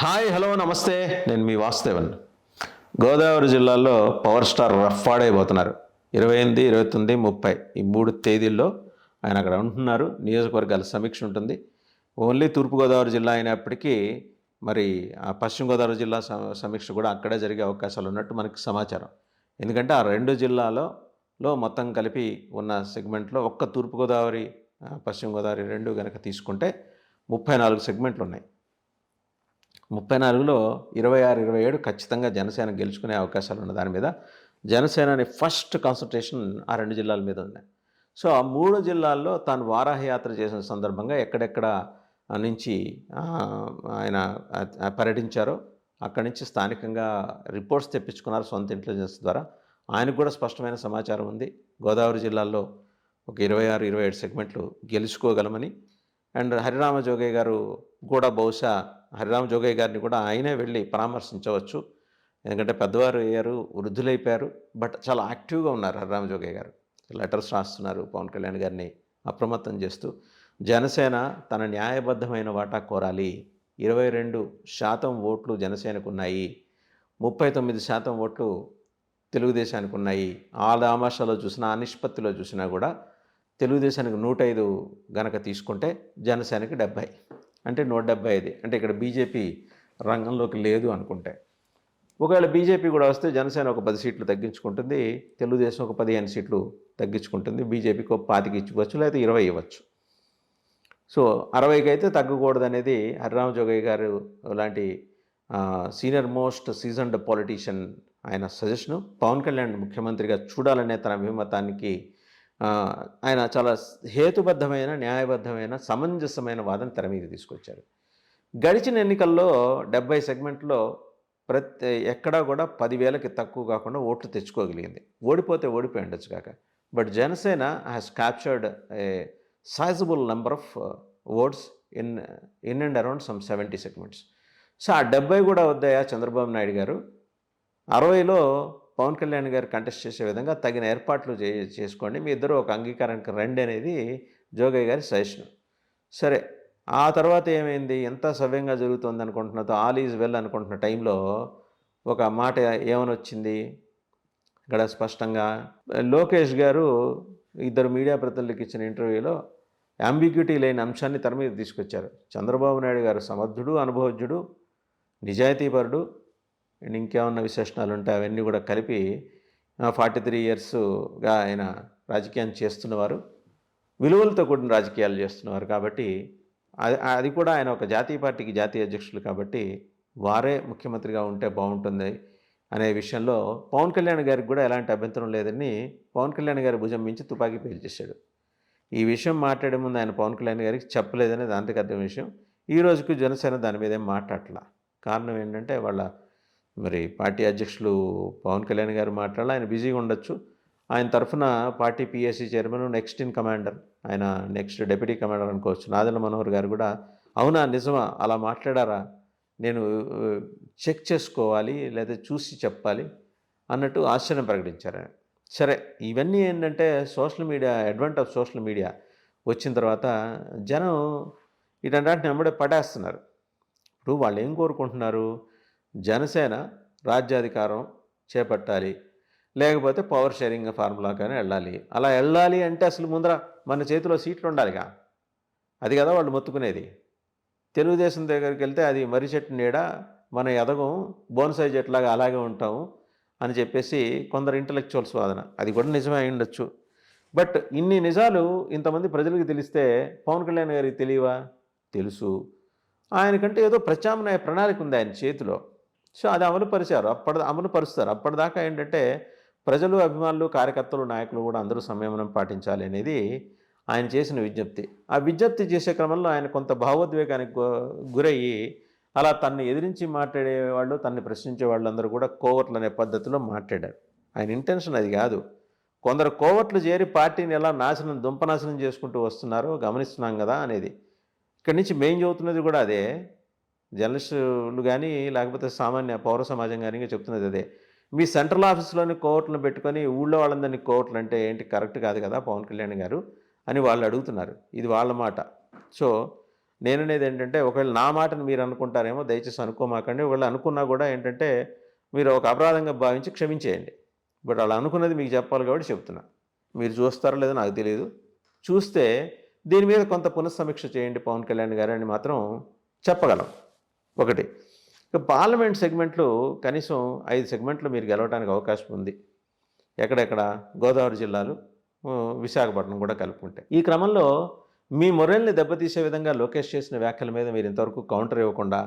Hi hello నమస్తే. నేను మీ వాసుదేవన్. గోదావరి జిల్లాలో పవర్ స్టార్ రఫ్ ఆడైపోతున్నారు ఇరవై ఎనిమిది ఇరవై తొమ్మిది ముప్పై ఈ మూడు తేదీల్లో ఆయన అక్కడ ఉంటున్నారు. నియోజకవర్గాల సమీక్ష ఉంటుంది. ఓన్లీ తూర్పుగోదావరి జిల్లా అయినప్పటికీ మరి ఆ పశ్చిమ గోదావరి జిల్లా సమీక్ష కూడా అక్కడే జరిగే అవకాశాలు ఉన్నట్టు మనకి సమాచారం. ఎందుకంటే ఆ రెండు జిల్లాలో లో మొత్తం కలిపి ఉన్న సెగ్మెంట్లో ఒక్క తూర్పుగోదావరి పశ్చిమ గోదావరి రెండు కనుక తీసుకుంటే ముప్పై నాలుగు సెగ్మెంట్లు ఉన్నాయి. ముప్పై నాలుగులో ఇరవై ఆరు ఇరవై ఏడు ఖచ్చితంగా జనసేన గెలుచుకునే అవకాశాలు ఉన్న దాని మీద జనసేనని ఫస్ట్ కాన్సన్ట్రేషన్ ఆ రెండు జిల్లాల మీద ఉన్నాయి సో ఆ మూడు జిల్లాల్లో తాను వారాహయాత్ర చేసిన సందర్భంగా ఎక్కడెక్కడ నుంచి ఆయన పర్యటించారో అక్కడి నుంచి స్థానికంగా రిపోర్ట్స్ తెప్పించుకున్నారు సొంత ఇంటెలిజెన్స్ ద్వారా. ఆయనకు కూడా స్పష్టమైన సమాచారం ఉంది. గోదావరి జిల్లాల్లో ఒక ఇరవై ఆరు ఇరవై ఏడు సెగ్మెంట్లు గెలుచుకోగలమని. అండ్ హరిరామ జోగయ్య గారు కూడా బహుశా హరిరామ్ జోగయ్య గారిని కూడా ఆయనే వెళ్ళి పరామర్శించవచ్చు. ఎందుకంటే పెద్దవారు అయ్యారు వృద్ధులైపోయారు బట్ చాలా యాక్టివ్గా ఉన్నారు హరిరామ్ జోగయ్య గారు. లెటర్స్ రాస్తున్నారు పవన్ కళ్యాణ్ గారిని అప్రమత్తం చేస్తూ. జనసేన తన న్యాయబద్ధమైన వాటా కోరాలి. ఇరవై రెండు శాతం ఓట్లు జనసేనకు ఉన్నాయి. ముప్పై తొమ్మిది శాతం ఓట్లు తెలుగుదేశానికి ఉన్నాయి. ఆ దామాషాలో చూసినా ఆ నిష్పత్తిలో చూసినా కూడా తెలుగుదేశానికి నూట ఐదు గనక తీసుకుంటే జనసేనకి డెబ్భై. అంటే నూట డెబ్బై ఐదు. అంటే ఇక్కడ బీజేపీ రంగంలోకి లేదు అనుకుంటే. ఒకవేళ బీజేపీ కూడా వస్తే జనసేన ఒక పది సీట్లు తగ్గించుకుంటుంది. తెలుగుదేశం ఒక పదిహేను సీట్లు తగ్గించుకుంటుంది. బీజేపీకి ఒక పాతికి ఇచ్చుకోవచ్చు లేకపోతే ఇరవై ఇవ్వచ్చు. సో అరవైకి అయితే తగ్గకూడదు అనేది హరిరామ జోగయ్య గారు లాంటి సీనియర్ మోస్ట్ సీజన్డ్ పాలిటీషియన్ ఆయన సజెషను. పవన్ కళ్యాణ్ ముఖ్యమంత్రిగా చూడాలనే తన అభిమతానికి ఆయన చాలా హేతుబద్ధమైన న్యాయబద్ధమైన సమంజసమైన వాదన తెర మీద తీసుకొచ్చారు. గడిచిన ఎన్నికల్లో డెబ్బై సెగ్మెంట్లో ప్రతి ఎక్కడా కూడా పదివేలకి తక్కువ కాకుండా ఓట్లు తెచ్చుకోగలిగింది. ఓడిపోతే ఓడిపోయి ఉండొచ్చు కాక. But Janasena has captured a sizable number of votes in in and around some seventy segments so ఆ డెబ్బై కూడా వద్దాయా చంద్రబాబు నాయుడు గారు. అరవైలో పవన్ కళ్యాణ్ గారు కంటెస్ట్ చేసే విధంగా తగిన ఏర్పాట్లు చే చేసుకోండి. మీ ఇద్దరు ఒక అంగీకారానికి రండి అనేది జోగయ్య గారి సజెషన్. సరే ఆ తర్వాత ఏమైంది? ఎంత సవ్యంగా జరుగుతుంది అనుకుంటున్నదో ఆల్ ఈజ్ వెల్ అనుకుంటున్న టైంలో ఒక మాట ఏమని వచ్చింది ఇక్కడ స్పష్టంగా లోకేష్ గారు ఇద్దరు మీడియా ప్రతినిధులకు ఇచ్చిన ఇంటర్వ్యూలో అంబిగ్యూటీ లేని అంశాన్ని తెర మీద తీసుకొచ్చారు. చంద్రబాబు నాయుడు గారు సమర్థుడు అనుభవజ్ఞుడు నిజాయితీపరుడు అండ్ ఇంకేమన్నా విశేషణాలు ఉంటే అవన్నీ కూడా కలిపి ఫార్టీ త్రీ ఇయర్స్గా ఆయన రాజకీయం చేస్తున్నవారు విలువలతో కూడిన రాజకీయాలు చేస్తున్నవారు కాబట్టి అది అది కూడా ఆయన ఒక జాతీయ పార్టీకి జాతీయ అధ్యక్షులు కాబట్టి వారే ముఖ్యమంత్రిగా ఉంటే బాగుంటుంది అనే విషయంలో పవన్ కళ్యాణ్ గారికి కూడా ఎలాంటి అభ్యంతరం లేదని పవన్ కళ్యాణ్ గారి భుజం మించి తుపాకీ పేల్చేశాడు ఈ విషయం మాట్లాడే ముందు ఆయన పవన్ కళ్యాణ్ గారికి చెప్పలేదనేది దానికి అర్థం విషయం. ఈ రోజుకు జనసేన దాని మీదేం మాట్లాడలా కారణం ఏంటంటే వాళ్ళ మరి పార్టీ అధ్యక్షులు పవన్ కళ్యాణ్ గారు మాట్లాడాలి. ఆయన బిజీగా ఉండొచ్చు. ఆయన తరఫున party PSC chairman next in commander. ఆయన నెక్స్ట్ డెప్యూటీ కమాండర్ అనుకోవచ్చు. నాదెండ్ల మనోహర్ గారు కూడా అవునా నిజమా? అలా మాట్లాడారా? నేను చెక్ చేసుకోవాలి లేదా చూసి చెప్పాలి అన్నట్టు ఆశ్చర్యం ప్రకటించారు సరే ఇవన్నీ ఏంటంటే social media advent of social media వచ్చిన తర్వాత జనం ఇటంటే వెంబడే పడేస్తున్నారు. ఇప్పుడు వాళ్ళు ఏం కోరుకుంటున్నారు? జనసేన రాజ్యాధికారం చేపట్టాలి. లేకపోతే పవర్ షేరింగ్ ఫార్ములాగానే వెళ్ళాలి. అలా వెళ్ళాలి అంటే అసలు ముందర మన చేతిలో సీట్లు ఉండాలిగా. అది కదా వాళ్ళు మొత్తుకునేది. తెలుగుదేశం దగ్గరికి వెళ్తే అది మర్రి చెట్టు నీడ మన ఎదగం బోనసాయి చెట్లాగా అలాగే ఉంటాము అని చెప్పేసి కొందరు ఇంటలెక్చువల్స్ వాదన. అది కూడా నిజమే అయి ఉండొచ్చు. బట్ ఇన్ని నిజాలు ఇంతమంది ప్రజలకు తెలిస్తే పవన్ కళ్యాణ్ గారికి తెలియవా? తెలుసు. ఆయనకంటే ఏదో ప్రత్యామ్నాయ ప్రణాళిక ఉంది ఆయన చేతిలో. సో అది అమలు పరిచారు అప్పటి అమలు పరుస్తారు అప్పటిదాకా ఏంటంటే ప్రజలు అభిమానులు కార్యకర్తలు నాయకులు కూడా అందరూ సంయమనం పాటించాలి అనేది ఆయన చేసిన విజ్ఞప్తి. ఆ విజ్ఞప్తి చేసే క్రమంలో ఆయన కొంత భావోద్వేగానికి గు- గురయ్యి అలా తన్ని ఎదిరించి మాట్లాడే వాళ్ళు తన్ని ప్రశ్నించే వాళ్ళందరూ కూడా కోవట్లు అనే పద్ధతిలో మాట్లాడారు. ఆయన ఇంటెన్షన్ అది కాదు. కొందరు కోవట్లు చేరి పార్టీని ఎలా నాశనం దుంపనాశనం చేసుకుంటూ వస్తున్నారో గమనిస్తున్నాం కదా అనేది. ఇక్కడి నుంచి మెయిన్ చదువుతున్నది కూడా అదే. జర్నలిస్టులు కానీ లేకపోతే సామాన్య పౌర సమాజం కానీ ఇంకా చెప్తున్నది అదే. మీ సెంట్రల్ ఆఫీస్లోని కోవట్లను పెట్టుకొని ఊళ్ళో వాళ్ళందరినీ కోవట్లు అంటే ఏంటి కరెక్ట్ కాదు కదా పవన్ కళ్యాణ్ గారు అని వాళ్ళు అడుగుతున్నారు. ఇది వాళ్ళ మాట. సో నేననేది ఏంటంటే ఒకవేళ నా మాటను మీరు అనుకుంటారేమో దయచేసి అనుకోమాకండి. ఒకవేళ అనుకున్నా కూడా ఏంటంటే మీరు ఒక అపరాధంగా భావించి క్షమించేయండి. బట్ అలా అనుకున్నది మీకు చెప్పాలి కాబట్టి చెప్తున్నా. మీరు చూస్తారో లేదో నాకు తెలియదు చూస్తే దీని మీద కొంత పునఃసమీక్ష చేయండి పవన్ కళ్యాణ్ గారు అని మాత్రం చెప్పగలం. ఒకటి. పార్లమెంట్ సెగ్మెంట్లు కనీసం ఐదు సెగ్మెంట్లు మీరు గెలవడానికి అవకాశం ఉంది. ఎక్కడెక్కడ? గోదావరి జిల్లాలు విశాఖపట్నం కూడా కలుపుకుంటే. ఈ క్రమంలో మీ మొరల్ని దెబ్బతీసే విధంగా లోకేష్ చేసిన వ్యాఖ్యల మీద మీరు ఇంతవరకు కౌంటర్ ఇవ్వకుండా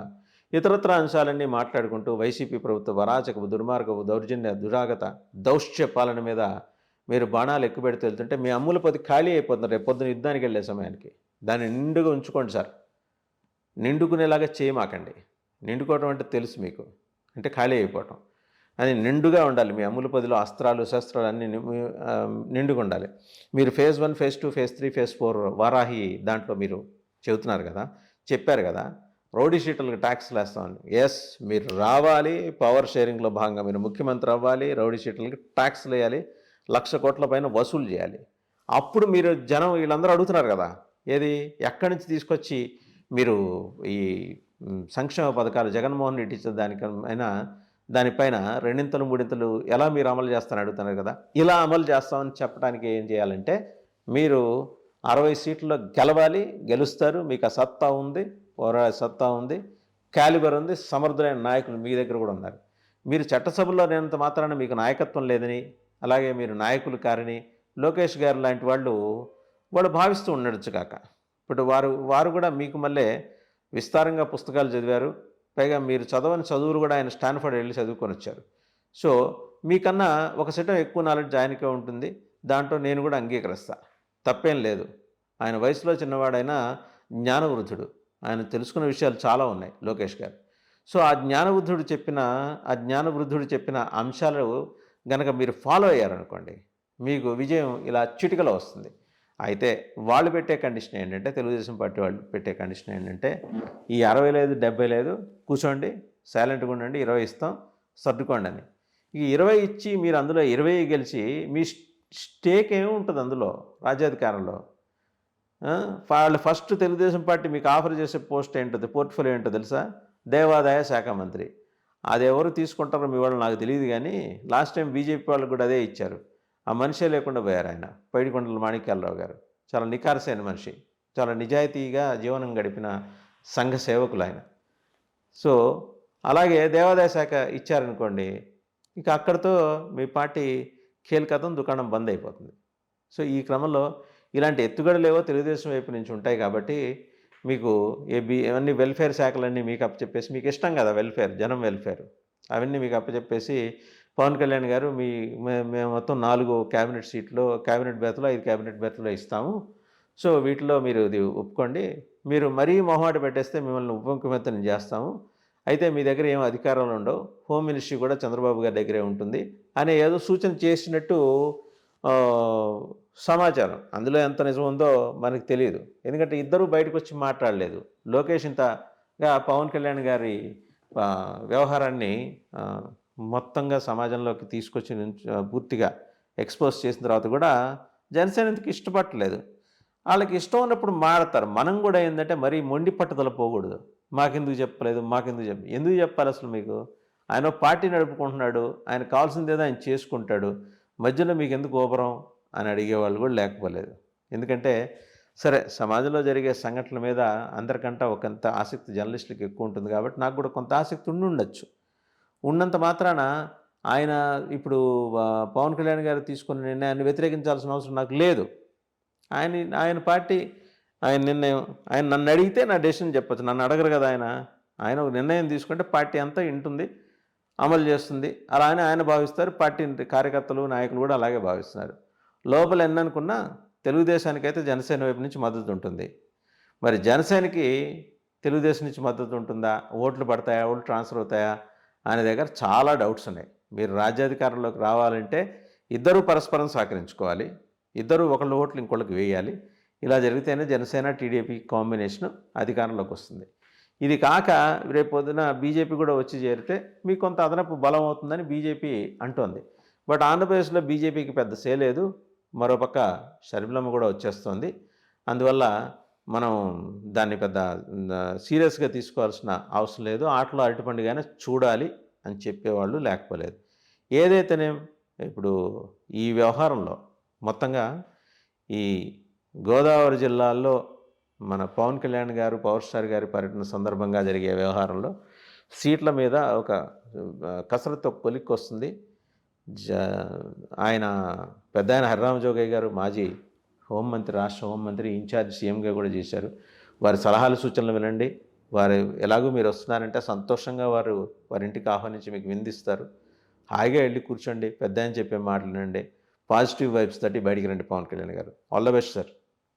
ఇతరత్ర అంశాలన్నీ మాట్లాడుకుంటూ వైసీపీ ప్రభుత్వ వరాచకపు దుర్మార్గపు దౌర్జన్య దురాగత దౌశ్య పాలన మీద మీరు బాణాలు ఎక్కుపెడుతూ వెళ్తుంటే మీ అమ్ముల పొద్దు ఖాళీ అయిపోతున్నారు రేపు పొద్దున యుద్ధానికి వెళ్ళే సమయానికి. దాన్ని నిండుగా ఉంచుకోండి సార్. నిండుకునేలాగా చేయమాకండి. నిండుకోవటం అంటే తెలుసు మీకు. అంటే ఖాళీ అయిపోవటం. అది నిండుగా ఉండాలి. మీ అమ్ముల పదిలో అస్త్రాలు శస్త్రాలు అన్నీ ని- నిండుగా ఉండాలి మీరు phase one phase two phase three phase four Varahi దాంట్లో మీరు చెబుతున్నారు కదా? చెప్పారు కదా? రౌడీ షీట్లకు ట్యాక్స్లు వేస్తామని. ఎస్ మీరు రావాలి. పవర్ షేరింగ్లో భాగంగా మీరు ముఖ్యమంత్రి అవ్వాలి. రౌడీ షీట్లకి ట్యాక్స్లు వేయాలి. లక్ష కోట్ల పైన వసూలు చేయాలి. అప్పుడు మీరు జనం వీళ్ళందరూ అడుగుతున్నారు కదా? ఏది? ఎక్కడి నుంచి తీసుకొచ్చి మీరు ఈ సంక్షేమ పథకాలు జగన్మోహన్ రెడ్డి ఇచ్చిన దానికైనా దానిపైన రెండింతలు మూడింతలు ఎలా మీరు అమలు చేస్తారని అడుగుతున్నారు కదా? ఇలా అమలు చేస్తామని చెప్పడానికి ఏం చేయాలంటే మీరు అరవై సీట్లలో గెలవాలి గెలుస్తారు మీకు ఆ సత్తా ఉంది పోరాడే సత్తా ఉంది క్యాలిబర్ ఉంది సమర్థులైన నాయకులు మీ దగ్గర కూడా ఉన్నారు. మీరు చట్టసభలో లేనంత మాత్రాన మీకు నాయకత్వం లేదని అలాగే మీరు నాయకులు కారని లోకేష్ గారు లాంటి వాళ్ళు వాళ్ళు భావిస్తూ ఉండొచ్చు కాక. ఇప్పుడు వారు వారు కూడా మీకు మళ్ళీ విస్తారంగా పుస్తకాలు చదివారు. పైగా మీరు చదవని చదువులు కూడా ఆయన స్టాన్ఫర్డ్ వెళ్ళి చదువుకొని వచ్చారు. సో మీకన్నా ఒక సెటం ఎక్కువ నాలెడ్జ్ ఆయనకే ఉంటుంది. దాంట్లో నేను కూడా అంగీకరిస్తా. తప్పేం లేదు. ఆయన వయసులో చిన్నవాడైనా జ్ఞానవృద్ధుడు. ఆయన తెలుసుకున్న విషయాలు చాలా ఉన్నాయి లోకేష్ గారు. సో ఆ జ్ఞానవృద్ధుడు చెప్పిన ఆ జ్ఞానవృద్ధుడు చెప్పిన అంశాలు గనక మీరు ఫాలో అయ్యారనుకోండి మీకు విజయం ఇలా చిటికలో వస్తుంది. అయితే వాళ్ళు పెట్టే కండిషన్ ఏంటంటే తెలుగుదేశం పార్టీ వాళ్ళు పెట్టే కండిషన్ ఏంటంటే ఈ అరవై లేదు డెబ్బై లేదు కూర్చోండి సైలెంట్గా ఉండండి ఇరవై ఇస్తాం సర్దుకోండి అని. ఈ ఇరవై ఇచ్చి మీరు అందులో ఇరవై గెలిచి మీ స్టేక్ ఏమి ఉంటుంది అందులో రాజ్యాధికారంలో? వాళ్ళు ఫస్ట్ తెలుగుదేశం పార్టీ మీకు ఆఫర్ చేసే పోస్ట్ ఏంటో పోర్ట్ఫోలియో ఏంటో తెలుసా? దేవాదాయ శాఖ మంత్రి. అది ఎవరు తీసుకుంటారో మీ వాళ్ళు నాకు తెలియదు కానీ లాస్ట్ టైం బీజేపీ వాళ్ళు కూడా అదే ఇచ్చారు. ఆ మనిషే లేకుండా పోయారు ఆయన పైడికొండల మాణిక్యాలరావు గారు. చాలా నికారసైన మనిషి. చాలా నిజాయితీగా జీవనం గడిపిన సంఘ సేవకులు ఆయన సో అలాగే దేవాదాయ శాఖ ఇచ్చారనుకోండి ఇక అక్కడితో మీ పార్టీ కీలకతం దుకాణం బంద్ అయిపోతుంది. సో ఈ క్రమంలో ఇలాంటి ఎత్తుగడలేవో తెలుగుదేశం వైపు నుంచి ఉంటాయి కాబట్టి మీకు ఏ బి వెల్ఫేర్ శాఖలన్నీ మీకు అప్పచెప్పేసి మీకు ఇష్టం కదా వెల్ఫేర్ జనం వెల్ఫేర్. అవన్నీ మీకు అప్పచెప్పేసి పవన్ కళ్యాణ్ గారు మీ మే- మేము మొత్తం నాలుగు క్యాబినెట్ సీట్లు క్యాబినెట్ బెర్త్లో ఐదు క్యాబినెట్ బెర్త్లో ఇస్తాము. సో వీటిలో మీరు ఇది ఒప్పుకోండి. మీరు మరీ మొహమాట పెట్టేస్తే మిమ్మల్ని ఉప ముఖ్యమంత్రిని చేస్తాము. అయితే మీ దగ్గర ఏం అధికారాలు ఉండవు. హోమ్ మినిస్ట్రీ కూడా చంద్రబాబు గారి దగ్గరే ఉంటుంది. అనే ఏదో సూచన చేసినట్టు సమాచారం. అందులో ఎంత నిజం ఉందో మనకు తెలియదు. ఎందుకంటే ఇద్దరూ బయటకు వచ్చి మాట్లాడలేదు. లోకేష్ ఇంతగా పవన్ కళ్యాణ్ గారి వ్యవహారాన్ని మొత్తంగా సమాజంలోకి తీసుకొచ్చి పూర్తిగా ఎక్స్పోజ్ చేసిన తర్వాత కూడా జనసేన ఇంతకు ఇష్టపడలేదు వాళ్ళకి ఇష్టం ఉన్నప్పుడు మాడతారు మనం కూడా ఏంటంటే మరీ మొండి పట్టుదల పోకూడదు. మాకెందుకు చెప్పలేదు? మాకెందుకు చెప్ప ఎందుకు చెప్పాలి అసలు మీకు? ఆయన పార్టీ నడుపుకుంటున్నాడు. ఆయన కావాల్సింది ఏదో ఆయన చేసుకుంటాడు. మధ్యలో మీకు ఎందుకు ఓపరం అని అడిగేవాళ్ళు కూడా లేకపోలేదు. ఎందుకంటే సరే సమాజంలో జరిగే సంఘటనల మీద అందరికంటే ఒకంత ఆసక్తి జర్నలిస్టులకు ఎక్కువ ఉంటుంది కాబట్టి నాకు కూడా కొంత ఆసక్తి ఉండి ఉండొచ్చు. ఉన్నంత మాత్రాన ఆయన ఇప్పుడు పవన్ కళ్యాణ్ గారు తీసుకున్న నిర్ణయాన్ని వ్యతిరేకించాల్సిన అవసరం నాకు లేదు. ఆయన ఆయన పార్టీ ఆయన నిర్ణయం ఆయన నన్ను అడిగితే నా డెసిషన్ చెప్పొచ్చు. నన్ను అడగరు కదా ఆయన. ఆయన ఒక నిర్ణయం తీసుకుంటే పార్టీ అంతా వింటుంది అమలు చేస్తుంది. అలా ఆయన భావిస్తారు పార్టీ కార్యకర్తలు నాయకులు కూడా అలాగే భావిస్తున్నారు. లోపల ఎన్ననుకున్నా తెలుగుదేశానికైతే జనసేన వైపు నుంచి మద్దతు ఉంటుంది. మరి జనసేనకి తెలుగుదేశం నుంచి మద్దతు ఉంటుందా? ఓట్లు పడతాయా? ఓట్లు ట్రాన్స్ఫర్ అవుతాయా? ఆయన దగ్గర చాలా డౌట్స్ ఉన్నాయి. మీరు రాజ్యాధికారంలోకి రావాలంటే ఇద్దరూ పరస్పరం సహకరించుకోవాలి. ఇద్దరు ఒకళ్ళ ఓట్లు ఇంకొకళ్ళకి వేయాలి. ఇలా జరిగితేనే జనసేన టీడీపీ కాంబినేషన్ అధికారంలోకి వస్తుంది. ఇది కాక రేపొద్దున బీజేపీ కూడా వచ్చి చేరితే మీకు కొంత అదనపు బలం అవుతుందని బీజేపీ అంటోంది. బట్ ఆంధ్రప్రదేశ్లో బీజేపీకి పెద్ద సేలేదు మరోపక్క షర్మిలమ్మ కూడా వచ్చేస్తుంది. అందువల్ల మనం దాన్ని పెద్ద సీరియస్గా తీసుకోవాల్సిన అవసరం లేదు. ఆటలో అరటిపండుగైనా చూడాలి అని చెప్పేవాళ్ళు లేకపోలేదు. ఏదైతేనేం ఇప్పుడు ఈ వ్యవహారంలో మొత్తంగా ఈ గోదావరి జిల్లాల్లో మన పవన్ కళ్యాణ్ గారు పవర్ స్టార్ గారి పర్యటన సందర్భంగా జరిగే వ్యవహారంలో సీట్ల మీద ఒక కసరత్తు కొలిక్కి వస్తుంది. జ ఆయన పెద్ద ఆయన హరిరామజోగయ్య గారు మాజీ హోంమంత్రి రాష్ట్ర హోంమంత్రి ఇన్ఛార్జ్ సీఎంగా కూడా చేశారు. వారి సలహాలు సూచనలు వినండి. వారు ఎలాగో మీరు వస్తున్నారంటే సంతోషంగా వారు వారి ఇంటికి ఆహ్వానించి మీకు విందిస్తారు. హాయిగా వెళ్ళి కూర్చోండి పెద్ద అని చెప్పే మాటలు వినండి. పాజిటివ్ వైబ్స్ తట్టి బయటికి రండి పవన్ కళ్యాణ్ గారు. All the best sir